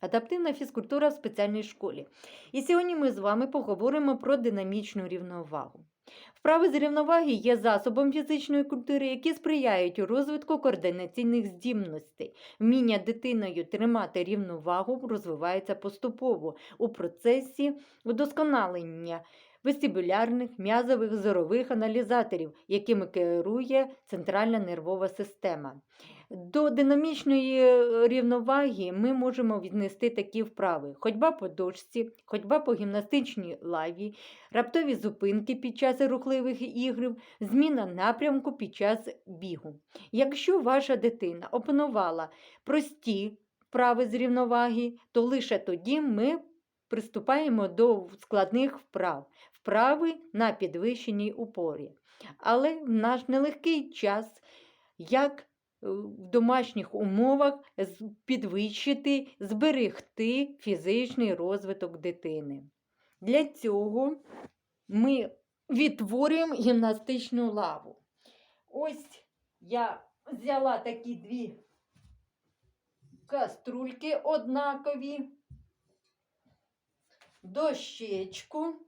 Адаптивна фізкультура в спеціальній школі. І сьогодні ми з вами поговоримо про динамічну рівновагу. Вправи з рівноваги є засобом фізичної культури, які сприяють розвитку координаційних здібностей. Вміння дитиною тримати рівновагу розвивається поступово у процесі удосконалення вестибулярних, м'язових, зорових аналізаторів, якими керує центральна нервова система. До динамічної е, рівноваги ми можемо віднести такі вправи: ходьба по дошці, ходьба по гімнастичній лаві, раптові зупинки під час рухливих ігр, зміна напрямку під час бігу. Якщо ваша дитина опанувала прості вправи з рівноваги, то лише тоді ми приступаємо до складних вправ, вправи на підвищеній упорі. Але в наш нелегкий час, як е, в домашніх умовах підвищити, зберегти фізичний розвиток дитини. Для цього ми відтворюємо гімнастичну лаву. Ось я взяла такі дві каструльки однакові, дощечку.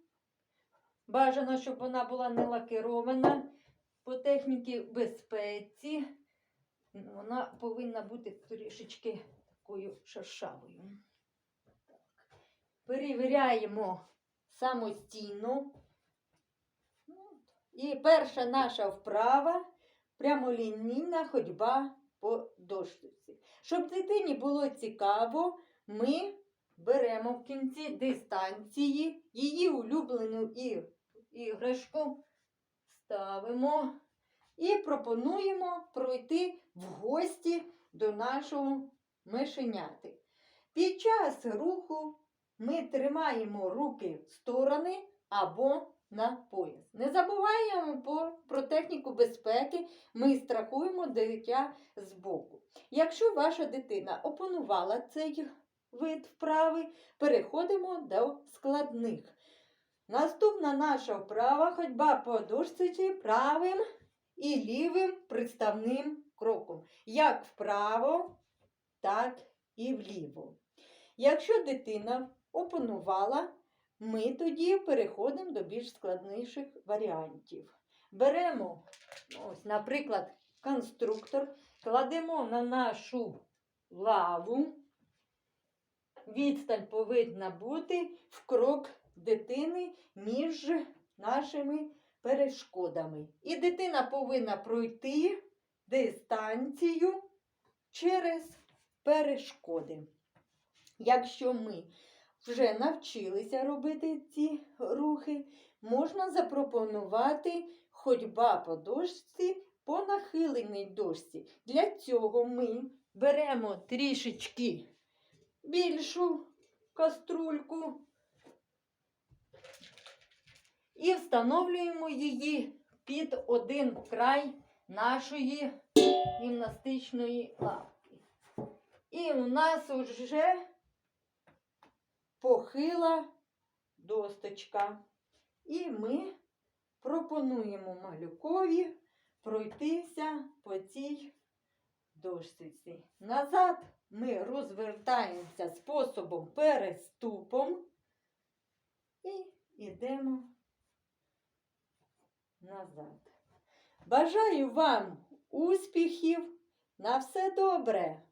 Бажано, щоб вона була не лакирована по техніці безпеці. Вона повинна бути трішечки такою шершавою. Перевіряємо самостійно. І перша наша вправа прямолінійна ходьба по дошці. Щоб дитині було цікаво, ми беремо в кінці дистанції її улюблену і- іграшку, ставимо і пропонуємо пройти в гості до нашого мишеняти. Під час руху ми тримаємо руки в сторони або на пояс. Не забуваємо по- про техніку безпеки, ми страхуємо дитя збоку. Якщо ваша дитина опанувала цей вид вправи, переходимо до складних. Наступна наша вправа ходьба по дошці правим і лівим приставним кроком. Як вправо, так і вліво. Якщо дитина опанувала, ми тоді переходимо до більш складніших варіантів. Беремо, ось, наприклад, конструктор, кладемо на нашу лаву. Відстань повинна бути в крок дитини між нашими перешкодами. І дитина повинна пройти дистанцію через перешкоди. Якщо ми вже навчилися робити ці рухи, можна запропонувати ходьба по дошці по нахиленій дошці. Для цього ми беремо трішечки більшу каструльку і встановлюємо її під один край нашої гімнастичної лавки. І у нас вже похила досточка. І ми пропонуємо малюкові пройтися по цій дошці. Назад ми розвертаємося способом переступом і йдемо назад. Бажаю вам успіхів! На все добре!